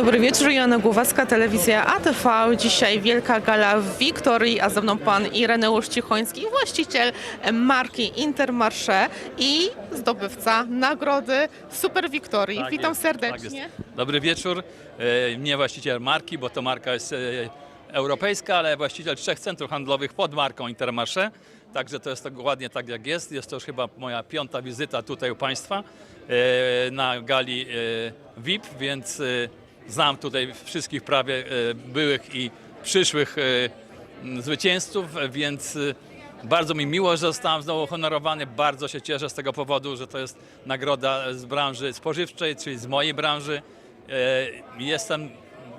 Dobry wieczór, Joanna Głowacka, telewizja ATV. Dzisiaj wielka gala w Wiktorii, a ze mną pan Ireneusz Cichoński, właściciel marki Intermarché i zdobywca nagrody Super Wiktorii. Tak Witam jest, tak serdecznie. jest. Dobry wieczór. E, Nie właściciel marki, bo to marka jest e, europejska, ale właściciel trzech centrów handlowych pod marką Intermarché. Także to jest to ładnie tak jak jest. Jest to już chyba moja piąta wizyta tutaj u Państwa e, na gali VIP, więc znam tutaj wszystkich prawie e, byłych i przyszłych e, zwycięzców, więc e, bardzo mi miło, że zostałem znowu honorowany. Bardzo się cieszę z tego powodu, że to jest nagroda z branży spożywczej, czyli z mojej branży. Jestem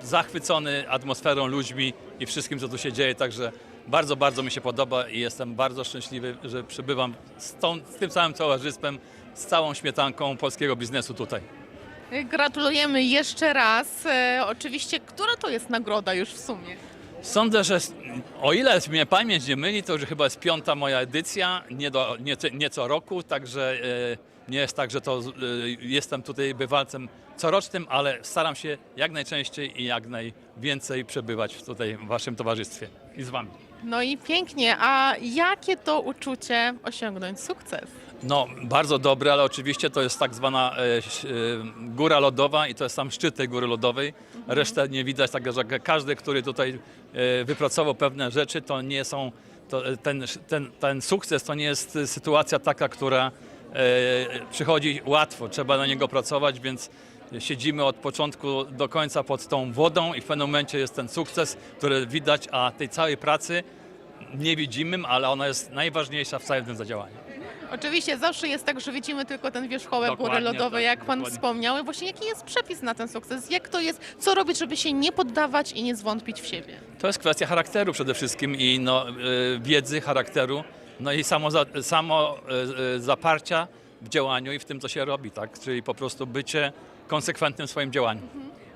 zachwycony atmosferą, ludźmi i wszystkim, co tu się dzieje, także bardzo, bardzo mi się podoba i jestem bardzo szczęśliwy, że przybywam z, tą, z tym całym towarzystwem, z całą śmietanką polskiego biznesu tutaj. Gratulujemy jeszcze raz. E, oczywiście, która to jest nagroda już w sumie? Sądzę, że s- o ile mnie pamięć nie myli, to już chyba jest piąta moja edycja, nie, do, nie, nie co roku, także e, nie jest tak, że to z- e, jestem tutaj bywalcem corocznym, ale staram się jak najczęściej i jak najwięcej przebywać tutaj w Waszym towarzystwie i z Wami. No i pięknie. A jakie to uczucie osiągnąć sukces? No, bardzo dobre, ale oczywiście to jest tak zwana e, e, góra lodowa i to jest sam szczyt tej góry lodowej. Resztę nie widać, także że każdy, który tutaj e, wypracował pewne rzeczy, to nie są, to, ten, ten, ten sukces to nie jest sytuacja taka, która przychodzi łatwo, trzeba na niego pracować, więc siedzimy od początku do końca pod tą wodą i w pewnym momencie jest ten sukces, który widać, a tej całej pracy nie widzimy, ale ona jest najważniejsza w całym tym zadziałaniu. Oczywiście zawsze jest tak, że widzimy tylko ten wierzchołek góry lodowej, tak, jak pan dokładnie. wspomniał. I Właśnie jaki jest przepis na ten sukces? Jak to jest? Co robić, żeby się nie poddawać i nie zwątpić w siebie? To jest kwestia charakteru przede wszystkim i no, y, wiedzy, charakteru, no i samo, za, samo y, y, zaparcia w działaniu i w tym, co się robi, tak? Czyli po prostu bycie konsekwentnym w swoim działaniu.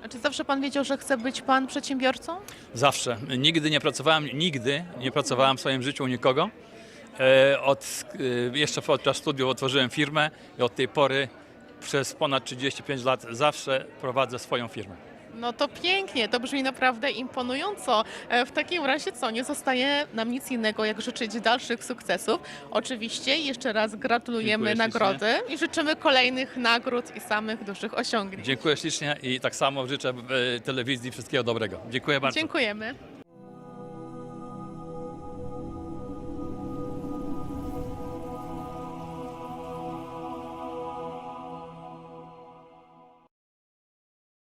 A czy zawsze pan wiedział, że chce być pan przedsiębiorcą? Zawsze. Nigdy nie pracowałem, nigdy nie pracowałem w swoim życiu u nikogo. E, Od, y, jeszcze podczas studiów otworzyłem firmę i od tej pory przez ponad 35 lat zawsze prowadzę swoją firmę. No to pięknie, to brzmi naprawdę imponująco. E, W takim razie co, nie zostaje nam nic innego, jak życzyć dalszych sukcesów. Oczywiście jeszcze raz gratulujemy Dziękuję ślicznie. nagrody i życzymy kolejnych nagród i samych dużych osiągnięć. Dziękuję ślicznie i tak samo życzę e, telewizji wszystkiego dobrego. Dziękuję bardzo. Dziękujemy.